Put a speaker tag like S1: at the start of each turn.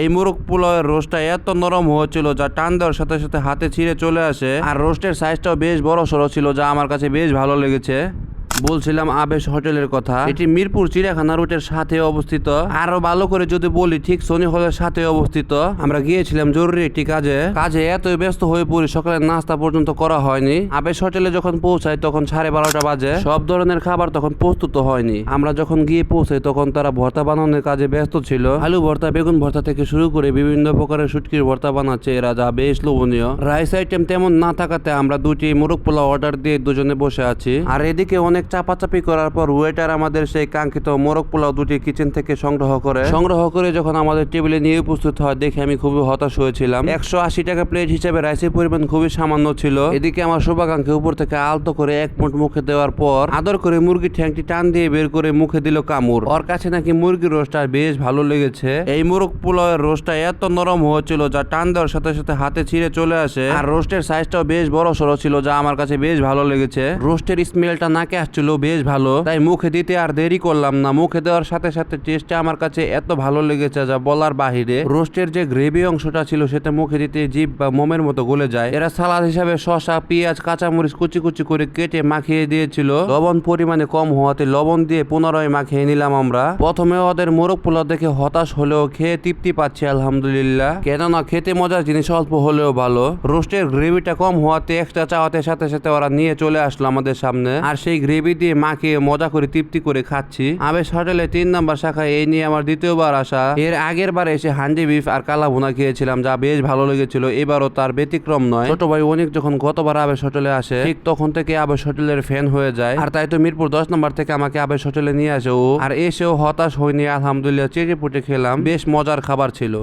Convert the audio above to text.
S1: এই মুরগ পোলাওয়ের রোস্টটা এত নরম হয়েছিল যা টান দেওয়ার সাথে সাথে হাতে ছিঁড়ে চলে আসে, আর রোস্টের সাইজটাও বেশ বড় সড়ো ছিল যা আমার কাছে বেশ ভালো লেগেছে। বলছিলাম আবেশ হোটেলের কথা। এটি মিরপুর চিড়িয়াখানা রুটের সাথে অবস্থিত। আরও ভালো করে যদি বলি, ঠিক সনি হলের সাথে অবস্থিত। আমরা গিয়েছিলাম জরুরি একটি কাজে। কাজে এত ব্যস্ত হয়ে পড়ি, সকালের নাস্তা পর্যন্ত করা হয়নি। আবেশ হোটেলে যখন পৌঁছাই, তখন সাড়ে বারোটা বাজে। সব ধরনের খাবার তখন প্রস্তুত হয়নি। আমরা যখন গিয়ে পৌঁছাই, তখন তারা ভর্তা বানানোর কাজে ব্যস্ত ছিল। আলু ভর্তা, বেগুন ভর্তা থেকে শুরু করে বিভিন্ন প্রকারের শুটকির ভর্তা বানাচ্ছে এরা, যা বেশ লোভনীয়। রাইস আইটেম তেমন না থাকাতে আমরা দুটি মোরগ পোলাও অর্ডার দিয়ে দুজনে বসে আছি। আর এদিকে অনেক চাপাচাপি করার পর ওয়েটার আমাদের সেই কাঙ্ক্ষিত মোরগ পোলাও দুটি কিচেন থেকে সংগ্রহ করে। সংগ্রহ করে যখন আমাদের টেবিলে নিয়ে উপস্থিত হয়, দেখে আমি খুবই হতাশ হয়েছিলাম। একশো আশি টাকা প্লেট হিসেবে রাইসের পরিমাণ খুবই সামান্য ছিল। এদিকে আমার শুভাকাঙ্ক্ষী উপর থেকে আলতো করে এক মুঠ মুখে দেওয়ার পর আদর করে মুরগির ঠ্যাংটি টান দিয়ে বের করে মুখে দিল কামড় ওর কাছে নাকি মুরগির রোস্টটা বেশ ভালো লেগেছে। এই মোরগ পোলাওয়ের রোস্টটা এত নরম হয়েছিল যা টান দেওয়ার সাথে সাথে হাতে ছিঁড়ে চলে আসে। আর রোস্টের সাইজটাও বেশ বড় সড়ো ছিল যা আমার কাছে বেশ ভালো লেগেছে। রোস্টের স্মেলটা নাকে আসছিল বেশ ভালো। তাই মুখে দিতে আর দেরি করলাম না। মুখে দেওয়ার সাথে সাথে টেস্টটা আমার কাছে এত ভালো লেগেছে যা বলার বাহিরে। রোস্টের যে গ্রেভি অংশটা ছিল সেটা মুখে দিতে জিভ বা মোমের মতো গলে যায়। এরা সালাদ হিসাবে শসা, পেঁয়াজ, কাঁচামরিচ কুচি কুচি করে কেটে মাখিয়ে দিয়েছিল। লবণ পরিমাণে কম হওয়াতে লবণ দিয়ে পুনরায় মাখিয়ে নিলাম আমরা। প্রথমে ওদের মোরগ পোলাও দেখে হতাশ হলেও খেয়ে তৃপ্তি পাচ্ছি, আলহামদুলিল্লাহ। কেননা খেতে মজার জিনিস অল্প হলেও ভালো। রোস্টের গ্রেভিটা কম হওয়াতে এক্সট্রা চাওয়াতে সাথে সাথে ওরা নিয়ে চলে আসলো আমাদের সামনে। আর সেই গ্রেভি দিয়ে মাখিয়ে মজা করে তৃপ্তি করে খাচ্ছি। আবেশ হোটেলে তিন নাম্বার শাখায় এই নিয়ে আমার দ্বিতীয়বার আসা। এর আগের বার এসে হান্ডি, বিফ আর কালা ভুনা খেয়েছিলাম, যা বেশ ভালো লেগেছিল। এবারও তার ব্যতিক্রম নয়। ছোট ভাই অনেক যখন গতবার আবেশ হোটেলে আসে, ঠিক তখন থেকে আবেশ হোটেলের ফ্যান হয়ে যায়। আর তাই তো মিরপুর দশ নম্বর থেকে আমাকে আবেশ হোটেলে নিয়ে আসে ও। আর এসেও হতাশ হয়নি, আলহামদুলিল্লাহ চেটে পুটে খেলাম। বেশ মজার খাবার ছিল।